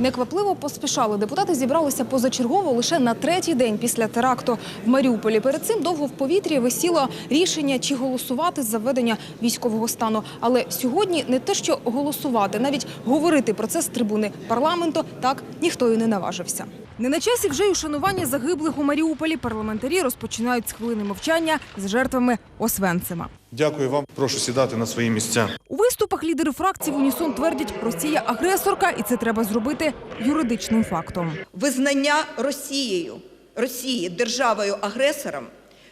Неквапливо поспішали. Депутати зібралися позачергово лише на третій день після теракту в Маріуполі. Перед цим довго в повітрі висіло рішення, чи голосувати за введення військового стану. Але сьогодні не те, що голосувати, навіть говорити про це з трибуни парламенту так ніхто і не наважився. Не на часі вже й ушанування загиблих у Маріуполі. Парламентарі розпочинають з хвилини мовчання з жертвами Освенцима. Дякую вам. Прошу сідати на свої місця. У виступах лідери фракцій в унісон твердять, Росія агресорка, і це треба зробити юридичним фактом. Визнання Росією, Росії державою-агресором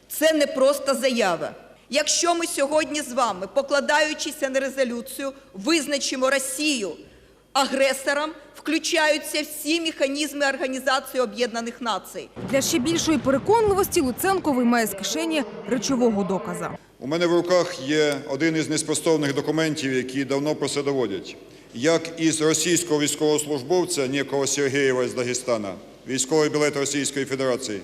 це не просто заява. Якщо ми сьогодні з вами, покладаючися на резолюцію, визначимо Росію агресором, включаються всі механізми Організації Об'єднаних Націй. Для ще більшої переконливості Луценко виймає з кишені речового доказа. У мене в руках є один із неспростовних документів, які давно про це доводять. Як із російського військовослужбовця Нікого Сергєєва з Дагестана, військовий білет Російської Федерації,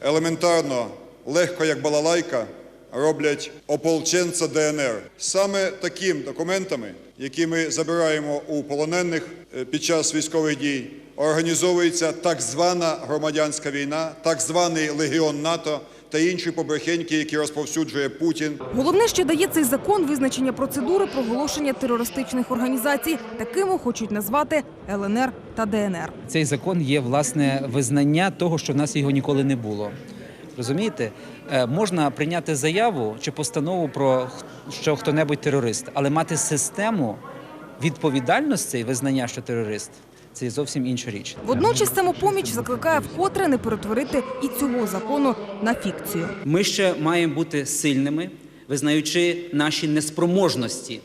елементарно, легко як балалайка, роблять ополченця ДНР. Саме таким документами, які ми забираємо у полонених е, під час військових дій, організовується так звана громадянська війна, так званий легіон НАТО та інші побрехеньки, які розповсюджує Путін. Головне, що дає цей закон визначення процедури проголошення терористичних організацій. Такими хочуть назвати ЛНР та ДНР. Цей закон є власне визнання того, що в нас його ніколи не було. Розумієте, Е, можна прийняти заяву чи постанову про що хто-небудь терорист, але мати систему відповідальності і визнання, що терорист це зовсім інша річ. Водночас самопоміч закликає вкотре не перетворити і цього закону на фікцію. Ми ще маємо бути сильними, визнаючи наші неспроможності.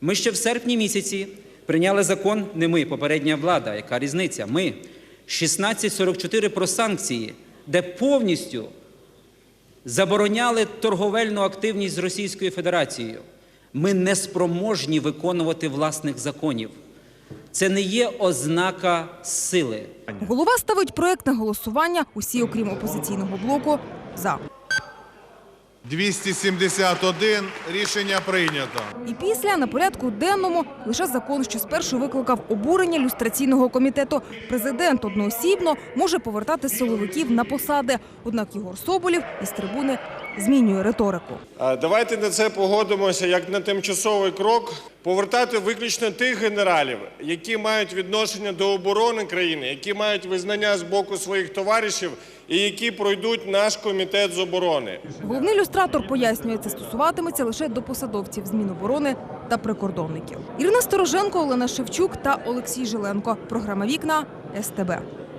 Ми ще в серпні місяці прийняли закон, не ми, попередня влада, яка різниця? Ми 1644 про санкції, де повністю забороняли торговельну активність з Російською Федерацією. Ми не спроможні виконувати власних законів. Це не є ознака сили. Голова ставить проект на голосування. Усі, окрім опозиційного блоку, за. 271. Рішення прийнято. І після на порядку денному лише закон, що спершу викликав обурення люстраційного комітету. Президент одноосібно може повертати силовиків на посади. Однак Єгор Соболєв із трибуни змінює риторику. Давайте на це погодимося як на тимчасовий крок. Повертати виключно тих генералів, які мають відношення до оборони країни, які мають визнання з боку своїх товаришів і які пройдуть наш комітет з оборони. Головний люстратор пояснює, це стосуватиметься лише до посадовців з Міноборони та прикордонників. Ірина Стороженко, Олена Шевчук та Олексій Жиленко. Програма Вікна СТБ.